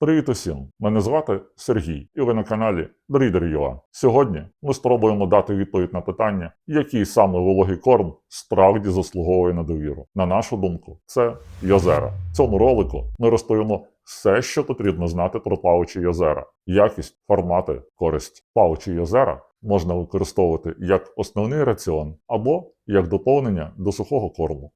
Привіт усім! Мене звати Сергій, і ви на каналі Breeder.ua. Сьогодні ми спробуємо дати відповідь на питання, який саме вологий корм справді заслуговує на довіру. На нашу думку, це Йозера. В цьому ролику ми розповімо все, що потрібно знати про плавучі Йозера: якість, формати, користь. Плавучі Йозера можна використовувати як основний раціон або як доповнення до сухого корму.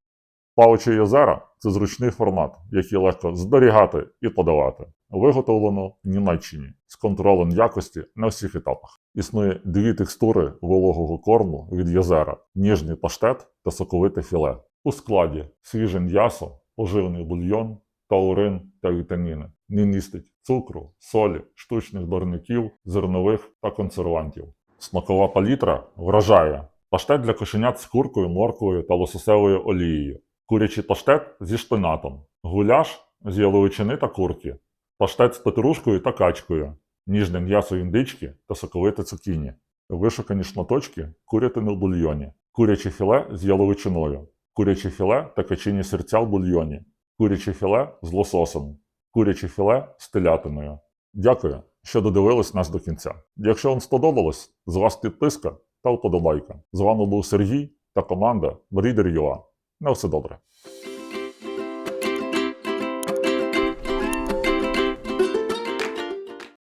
Плавучі озера це зручний формат, який легко зберігати і подавати. Виготовлено в Німеччині з контролем якості на всіх етапах. Існує дві текстури вологого корму від Йозера: ніжний паштет та соковите філе. У складі свіже м'ясо, поживний бульйон, таурин та вітаміни. Не містить цукру, солі, штучних барвників, зернових та консервантів. Смакова палітра вражає паштет для кошенят з куркою, морквою та лососевою олією курячий паштет зі шпинатом, гуляш з яловичини та курки, паштет з петрушкою та качкою, ніжне м'ясо індички та соковите цукіні, вишукані шматочки курятини в бульйоні, куряче філе з яловичиною, куряче філе та качині серця в бульйоні, куряче філе з лососем, куряче філе з телятиною. Дякую, що додивились нас до кінця. Якщо вам сподобалось, з вас підписка та вподобайка. З вами був Сергій та команда Breeder.ua. На все добре.